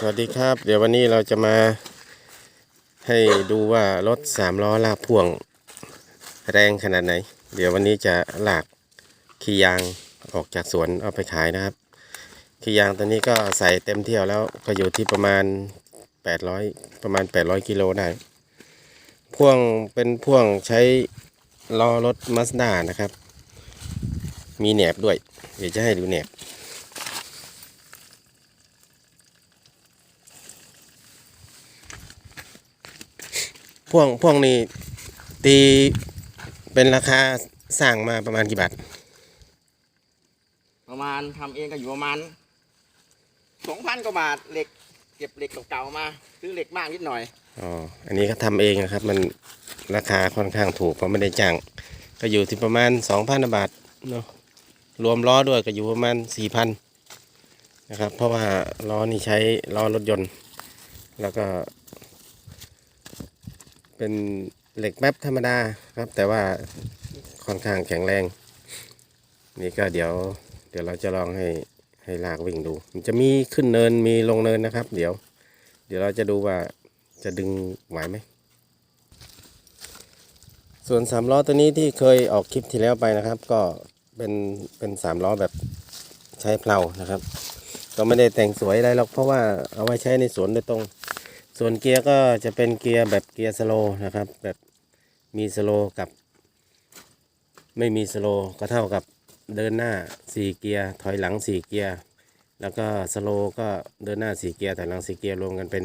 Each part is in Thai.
สวัสดีครับ เดี๋ยววันนี้เราจะมาให้ดูว่ารถสามล้อลากพ่วงแรงขนาดไหน เดี๋ยววันนี้จะลากขี้ยางออกจากสวนเอาไปขายนะครับขี้ยางตัวนี้ก็ใส่เต็มเที่ยวแล้วก็อยู่ที่ประมาณ 800 ประมาณ 800 กิโลได้ พ่วงเป็นพ่วงใช้ล้อรถมาสด้านะครับ มีแหนบด้วย เดี๋ยวจะให้ดูแหนบ พ่วงพ่วงนี้ตีเป็นราคาสร้างมาประมาณกี่บาท ประมาณทำเองก็อยู่ประมาณสองพันกว่าบาทเหล็ก เก็บเหล็กเก่าๆมาซื้อเหล็กมากนิดหน่อย อ๋อ อันนี้ก็ทำเองนะครับ มันราคาค่อนข้างถูกเพราะไม่ได้จ้าง ก็อยู่ที่ประมาณสองพันบาทเนาะ รวมล้อด้วยก็อยู่ประมาณสี่พันนะครับ เพราะว่าล้อนี่ใช้ล้อรถยนต์ แล้วก็ เป็นเหล็กแป๊บธรรมดาครับ แต่ว่าค่อนข้างแข็งแรง นี่ก็เดี๋ยว เดี๋ยวเราจะลองให้ให้ลากวิ่งดู มันจะมีขึ้นเนินมีลงเนินนะครับ เดี๋ยว เดี๋ยวเราจะดูว่าจะดึงไหวไหมส่วนสามล้อตัวนี้ที่เคยออกคลิปที่แล้วไปนะครับ ก็เป็นเป็นสามล้อแบบใช้เพลานะครับ ก็ไม่ได้แต่งสวยอะไรหรอกเพราะว่าเอาไว้ใช้ในสวนโดยตรง ส่วนเกียร์ก็จะเป็นเกียร์แบบเกียร์สโลนะครับ แบบมีสโลกับ ไม่มีสโลก็เท่ากับเดินหน้าสี่เกียร์ ถอยหลังสี่เกียร์ แล้วก็สโลก็เดินหน้าสี่เกียร์ถอยหลังสี่เกียร์รวมกันเป็น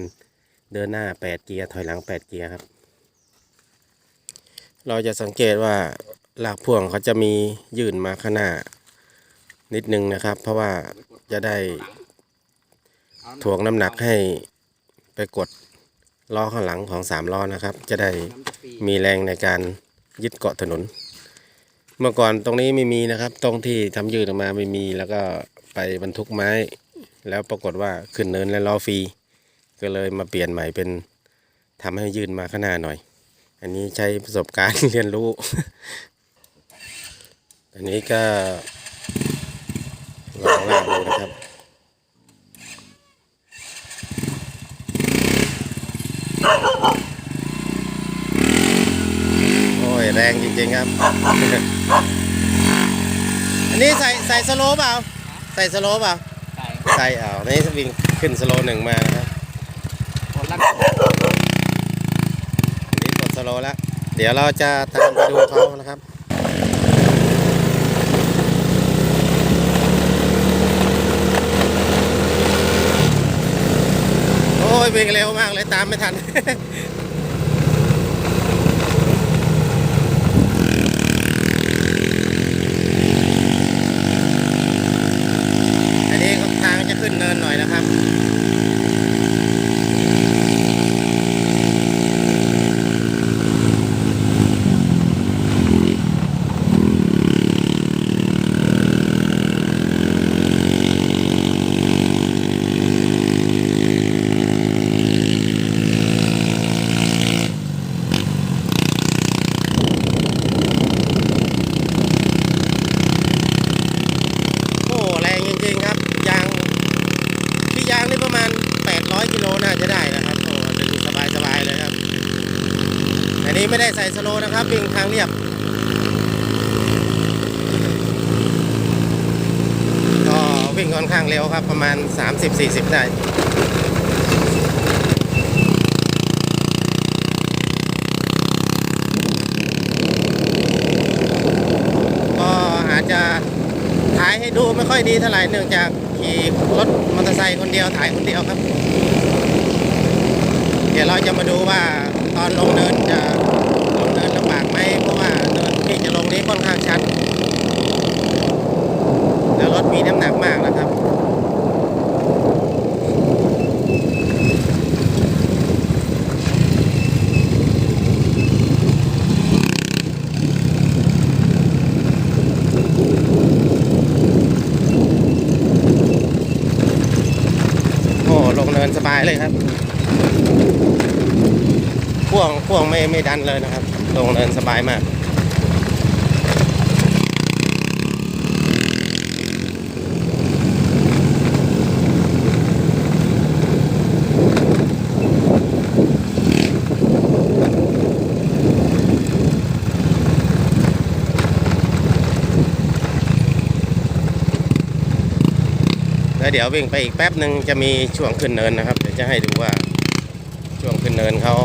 เดินหน้าแปดเกียร์ถอยหลังแปดเกียร์ครับ เราจะสังเกตว่าหลากพ่วงเขาจะมียื่นมาข้างหน้านิดนึงนะครับ เพราะว่าจะได้ถ่วงน้ำหนักให้ ไปกดล้อข้างหลังของสามล้อนะครับ จะได้มีแรงในการยึดเกาะถนน เมื่อก่อนตรงนี้ไม่มีนะครับ ตรงที่ทำยืดออกมาไม่มี แล้วก็ไปบรรทุกไม้ แล้วปรากฏว่าขึ้นเนินและล้อฟรีก็เลยมาเปลี่ยนใหม่เป็นทำให้ยืดมาข้างหน้าหน่อย อันนี้ใช้ประสบการณ์เรียนรู้ อันนี้ก็ลองลากดูนะครับ โอ้ย แรงจริงๆครับ อันนี้ใส่ใส่สโลว์เปล่า ใส่สโลว์เปล่า ใส่ใส่เอานี่วิ่งขึ้นสโลว์หนึ่งมานะครับคนละอันนี้กดสโลว์แล้ว เดี๋ยวเราจะตามไปดูเขานะครับโอ้ยวิ่งเร็วมากเลยตามไม่ทันอันนี้ก็ทางจะขึ้นเนินหน่อยนะครับ โอ้แรงจริงๆครับ ยางที่ยางนี่ประมาณ 800กิโลน่าจะได้นะครับ โอ้จะดูสบายๆเลยครับ อันนี้ไม่ได้ใส่สโลนะครับวิ่งทางเรียบก็วิ่งค่อนข้างเร็วครับประมาณ 30-40 ได้ก็อาจจะถ่ายให้ดูไม่ค่อยดีเท่าไหร่เนื่องจากขี่รถมอเตอร์ไซค์คนเดียวถ่ายคนเดียวครับ เดี๋ยวเราจะมาดูว่าตอนลงเนินจะ เพราะว่าเนินที่จะลงนี้ค่อนข้างชันแล้วรถมีน้ำหนักมากนะครับโอ้ลงเนินสบายเลยครับพ่วงพ่วงไม่ไม่ดันเลยนะครับ ตรงเนินสบายมากแล้วเดี๋ยววิ่งไปอีกแป๊บหนึ่งจะมีช่วงขึ้นเนินนะครับ เดี๋ยวจะให้ดูว่าช่วงขึ้นเนินเขา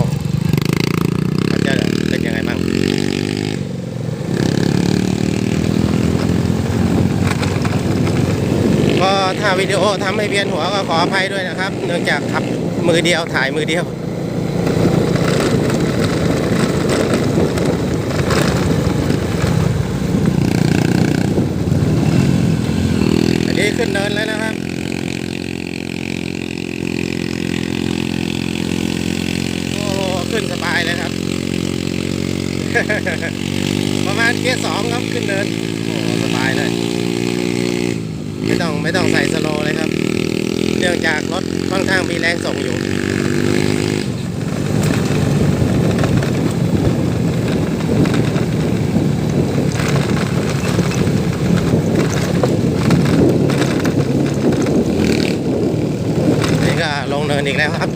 ถ้าวิดีโอทำให้เวียนหัวก็ขออภัยด้วยนะครับ เนื่องจากขับมือเดียวถ่ายมือเดียวอันนี้ขึ้นเนินแล้วนะครับโอ้ขึ้นสบายเลยครับ ประมาณเกียร์สองครับขึ้นเนิน โอ้สบายเลย ไม่ต้องไม่ต้องใส่สโลเลยครับ เนื่องจากรถค่อนข้างมีแรงส่งอยู่นี่ก็ลงเนินอีกแล้วครับ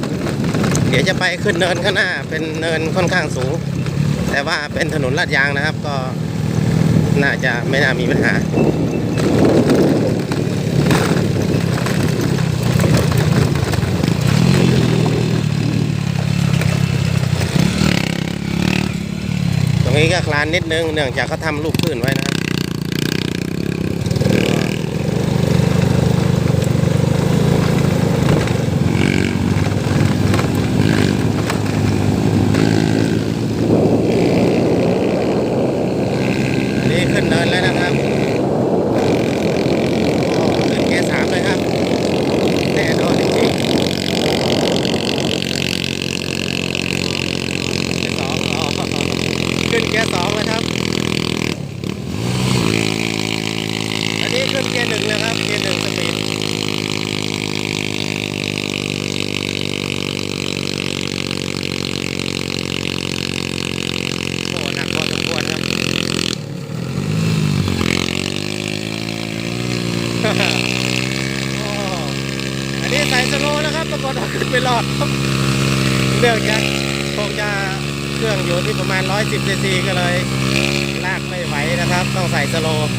เดี๋ยวจะไปขึ้นเนินข้างหน้า เป็นเนินค่อนข้างสูง แต่ว่าเป็นถนนลาดยางนะครับ ก็น่าจะไม่น่ามีปัญหา ตรงนี้ก็คลานนิดนึงเนื่องจากเขาทำลูกพื้นไว้นะครับ อันนี้ขึ้นเนินแล้วนะครับโอ้ขึ้นเกียร์สามเลยครับ แน่นอนจริงๆเกียร์สองอ๋อขึ้นเกียร์สองแล้วครับ อันนี้ขึ้นเกียร์หนึ่งแล้วครับ เกียร์หนึ่งสปีดโอ้หนักพอสมควรครับ โอ้อันนี้ใส่สโลว์นะครับปรากฏว่าขึ้น ไปรอดครับเนื่องจากคงจะเครื่องอยู่ที่ประมาณ 110ซีซีก็เลย ลากไม่ไหวนะครับ ต้องใส่สโลว์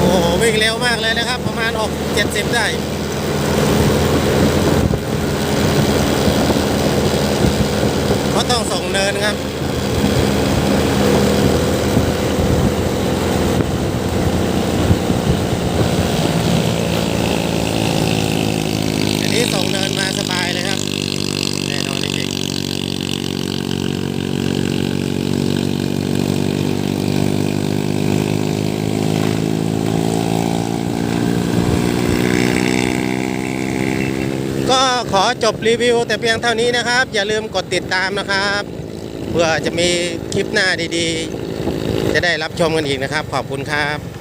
โอ้โหวิ่ งเร็วมากเลยนะครับ ประมาณออก70 ได้เพราต้องส่งเนินครับ อันนี้ส่งเนินมาสบายเลยครับ แน่นอนจริงๆ ก็ขอ จบรีวิวแต่เพียงเท่านี้นะครับ อย่าลืมกดติดตามนะครับ เพื่อจะมีคลิปหน้าดีๆ จะได้รับชมกันอีกนะครับ ขอบคุณครับ